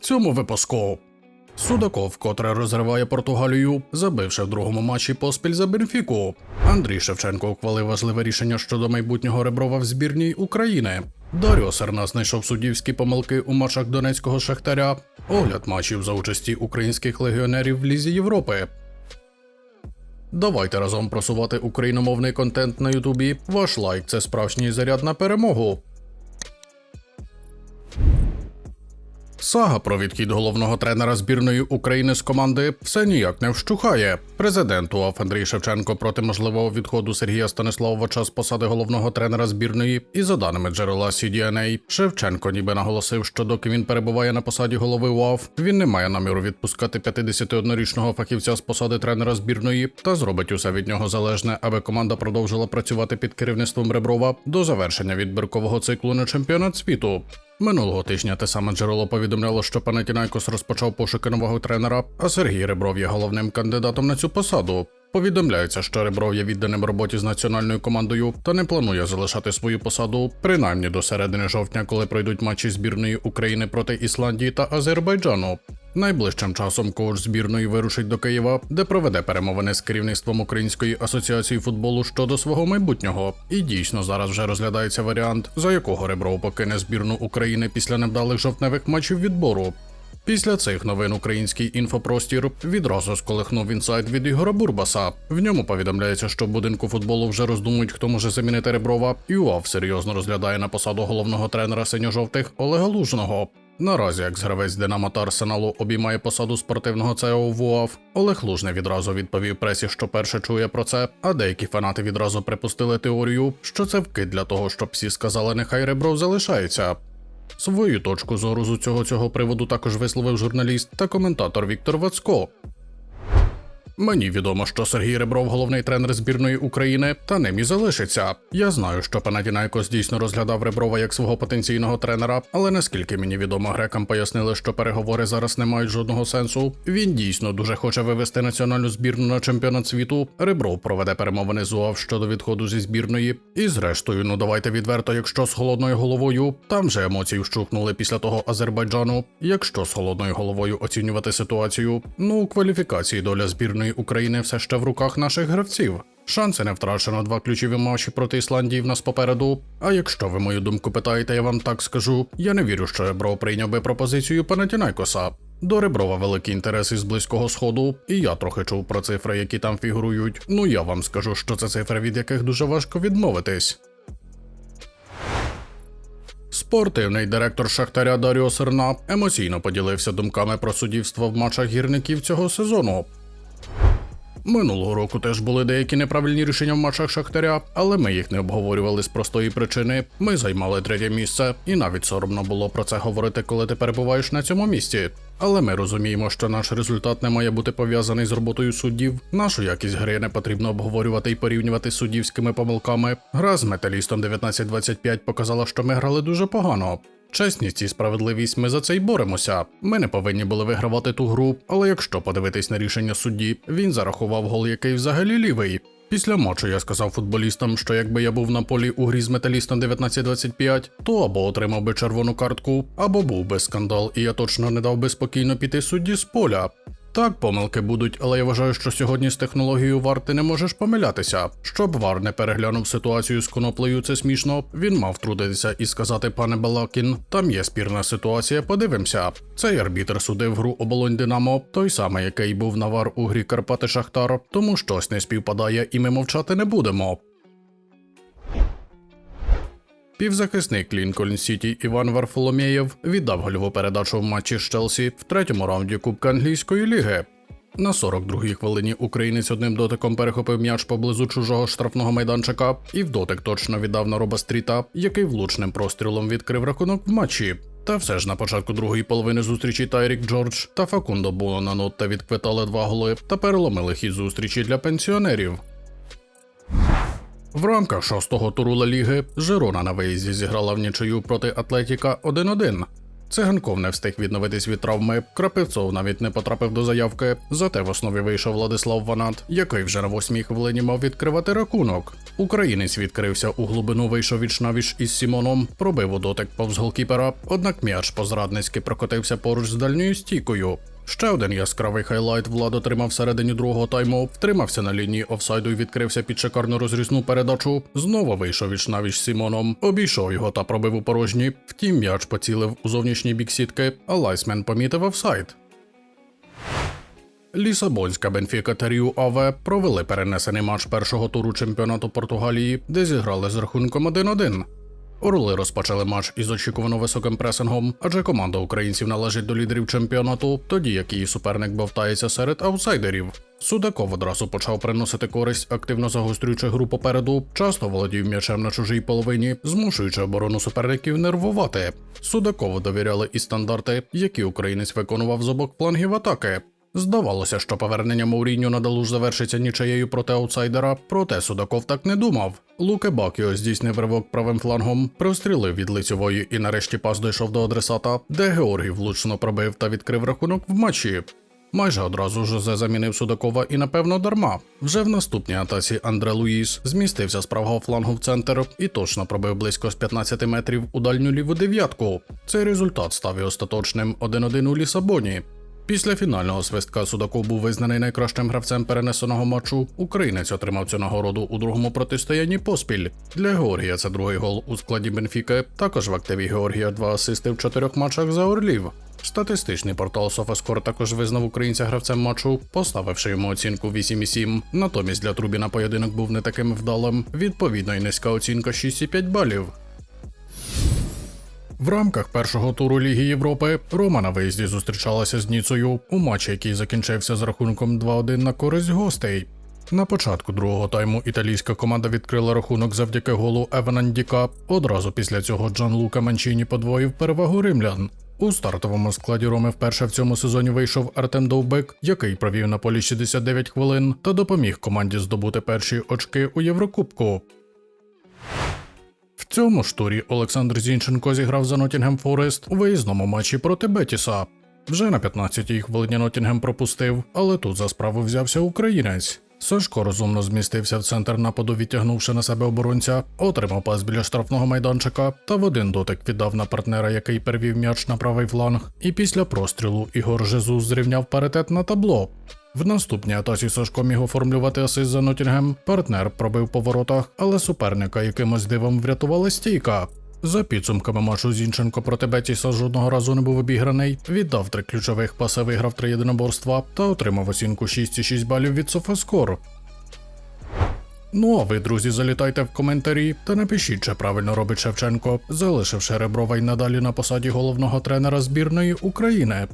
Цьому випуску Судаков котре розриває Португалію, забивши в другому матчі поспіль за Бенфіку. Андрій Шевченко ухвалив важливе рішення щодо майбутнього Реброва в збірній України. Даріо Серна знайшов суддівські помилки у матчах Донецького Шахтаря. Огляд матчів за участі українських легіонерів в Лізі Європи. Давайте разом просувати україномовний контент на Ютубі. Ваш лайк це справжній заряд на перемогу. Сага про відхід головного тренера збірної України з команди все ніяк не вщухає. Президент УАФ Андрій Шевченко проти можливого відходу Сергія Станиславовича з посади головного тренера збірної. І за даними джерела CDNA, Шевченко ніби наголосив, що доки він перебуває на посаді голови УАФ, він не має наміру відпускати 51-річного фахівця з посади тренера збірної та зробить усе від нього залежне, аби команда продовжила працювати під керівництвом Реброва до завершення відбіркового циклу на чемпіонат світу. Минулого тижня те саме джерело повідомляло, що Панатінайкос розпочав пошуки нового тренера, а Сергій Ребров є головним кандидатом на цю посаду. Повідомляється, що Ребров є відданим роботі з національною командою та не планує залишати свою посаду принаймні до середини жовтня, коли пройдуть матчі збірної України проти Ісландії та Азербайджану. Найближчим часом коуч збірної вирушить до Києва, де проведе перемовини з керівництвом Української асоціації футболу щодо свого майбутнього. І дійсно зараз вже розглядається варіант, за якого Ребров покине збірну України після невдалих жовтневих матчів відбору. Після цих новин український інфопростір відразу сколихнув інсайт від Ігора Бурбаса. В ньому повідомляється, що в будинку футболу вже роздумують, хто може замінити Реброва, і УАВ серйозно розглядає на посаду головного тренера синьо-жовтих Олега Лужного. Наразі, як гравець Динамо та Арсеналу обіймає посаду спортивного ЦЕО в УАВ, Олег Лужний відразу відповів пресі, що перше чує про це, а деякі фанати відразу припустили теорію, що це вкид для того, щоб всі сказали, нехай Ребров залишається. Свою точку зору з цього цього приводу також висловив журналіст та коментатор Віктор Вацко. Мені відомо, що Сергій Ребров головний тренер збірної України, та ним і залишиться. Я знаю, що Панатінайкос дійсно розглядав Реброва як свого потенційного тренера, але наскільки мені відомо, грекам пояснили, що переговори зараз не мають жодного сенсу. Він дійсно дуже хоче вивести національну збірну на чемпіонат світу. Ребров проведе перемовини з УАВ щодо відходу зі збірної. І зрештою, ну давайте відверто, якщо з холодною головою, там же емоції вщухнули після того Азербайджану. Якщо з холодною головою оцінювати ситуацію, ну у кваліфікації доля збірної України все ще в руках наших гравців. Шанси не втрачено два ключові матчі проти Ісландії в нас попереду. А якщо ви мою думку питаєте, я вам так скажу. Я не вірю, що Ребров прийняв би пропозицію Панатінайкоса. До Реброва великий інтерес із близького сходу, і я трохи чув про цифри, які там фігурують. Ну я вам скажу, що це цифри, від яких дуже важко відмовитись. Спортивний директор Шахтаря Даріо Серна емоційно поділився думками про суддівство в матчах гірників цього сезону. Минулого року теж були деякі неправильні рішення в матчах Шахтаря, але ми їх не обговорювали з простої причини. Ми займали третє місце, і навіть соромно було про це говорити, коли ти перебуваєш на цьому місці. Але ми розуміємо, що наш результат не має бути пов'язаний з роботою суддів. Нашу якість гри не потрібно обговорювати і порівнювати з суддівськими помилками. Гра з металістом 1925 показала, що ми грали дуже погано. Чесність і справедливість ми за це й боремося. Ми не повинні були вигравати ту гру, але якщо подивитись на рішення судді, він зарахував гол, який взагалі лівий. Після матчу я сказав футболістам, що якби я був на полі у грі з металістом 1925, то або отримав би червону картку, або був би скандал, і я точно не дав би спокійно піти судді з поля. Так, помилки будуть, але я вважаю, що сьогодні з технологією вар ти не можеш помилятися. Щоб вар не переглянув ситуацію з коноплею, це смішно. Він мав трудитися і сказати, пане Балакін, там є спірна ситуація, подивимося. Цей арбітр судив гру оболонь Динамо, той самий, який був на вар у грі Карпати Шахтар, тому щось не співпадає, і ми мовчати не будемо. Півзахисник Лінкольн Сіті Іван Варфоломєєв віддав гольову передачу в матчі з Челсі в третьому раунді Кубка англійської ліги. На 42-й хвилині українець одним дотиком перехопив м'яч поблизу чужого штрафного майданчика і в дотик точно віддав на Роба Стріта, який влучним прострілом відкрив рахунок в матчі. Та все ж на початку другої половини зустрічі Тайрік Джордж та Факундо Буонанотта відквитали два голи та переломили хід зустрічі для пенсіонерів. В рамках шостого туру Ла Ліги Жирона на виїзді зіграла в нічию проти Атлетіка 1-1. Циганков не встиг відновитись від травми. Крапивцов навіть не потрапив до заявки. Зате в основі вийшов Владислав Ванат, який вже на восьмій хвилині мав відкривати рахунок. Українець відкрився у глибину, вийшов віч навіч із Сімоном, пробив у дотик повз голкіпера, однак м'яч позрадницьки прокотився поруч з дальньою стійкою. Ще один яскравий хайлайт Влад отримав всередині другого тайму, втримався на лінії офсайду і відкрився під шикарну розрізну передачу. Знову вийшов віч навіч з Сімоном, обійшов його та пробив у порожні. Втім, м'яч поцілив у зовнішній бік сітки, а Лайсмен помітив офсайд. Лісабонська Бенфіка та Ріу Аве провели перенесений матч першого туру чемпіонату Португалії, де зіграли з рахунком 1-1. Орли розпочали матч із очікувано високим пресингом, адже команда українців належить до лідерів чемпіонату, тоді як її суперник бовтається серед аутсайдерів. Судаков одразу почав приносити користь, активно загострюючи гру попереду, часто володів м'ячем на чужій половині, змушуючи оборону суперників нервувати. Судакову довіряли і стандарти, які українець виконував з обох флангів атаки. Здавалося, що повернення Мауріньо надалу ж завершиться нічиєю проти аутсайдера, проте Судаков так не думав. Луке Бакіо здійснив ривок правим флангом, прострілив від лицьової і нарешті пас дійшов до адресата, де Георгій влучно пробив та відкрив рахунок в матчі. Майже одразу Жозе замінив Судакова і напевно дарма. Вже в наступній атаці Андре Луїс змістився з правого флангу в центр і точно пробив близько з 15 метрів у дальню ліву дев'ятку. Цей результат став і остаточним 1-1 у Лісабоні. Після фінального свистка Судаков був визнаний найкращим гравцем перенесеного матчу. Українець отримав цю нагороду у другому протистоянні поспіль. Для Георгія це другий гол у складі Бенфіки. Також в активі Георгія два асисти в чотирьох матчах за Орлів. Статистичний портал SofaScore також визнав українця гравцем матчу, поставивши йому оцінку 8,7. Натомість для Трубіна поєдинок був не таким вдалим. Відповідно, й низька оцінка 6,5 балів. В рамках першого туру Ліги Європи Рома на виїзді зустрічалася з Ніцею у матчі, який закінчився з рахунком 2-1 на користь гостей. На початку другого тайму італійська команда відкрила рахунок завдяки голу Евана Ndіка. Одразу після цього Джан Лука Манчіні подвоїв перевагу римлян. У стартовому складі Роми вперше в цьому сезоні вийшов Артем Довбек, який провів на полі 69 хвилин та допоміг команді здобути перші очки у Єврокубку. Цьому ж турі Олександр Зінченко зіграв за Нотінгем Форест у виїзному матчі проти Бетіса. Вже на 15-й хвилині Нотінгем пропустив, але тут за справу взявся українець. Сашко розумно змістився в центр нападу, відтягнувши на себе оборонця, отримав пас біля штрафного майданчика та в один дотик віддав на партнера, який перевів м'яч на правий фланг. І після прострілу Ігор Жезус зрівняв паритет на табло. В наступній атаці Сашко міг оформлювати асист за Нотінгем. Партнер пробив по воротах, але суперника якимось дивом врятувала стійка. За підсумками матчу Зінченко проти Бетіса жодного разу не був обіграний, віддав три ключових паси, виграв три єдиноборства та отримав оцінку 6,6 балів від Софаскор. Ну а ви, друзі, залітайте в коментарі та напишіть, чи правильно робить Шевченко, залишивши Реброва й надалі на посаді головного тренера збірної України.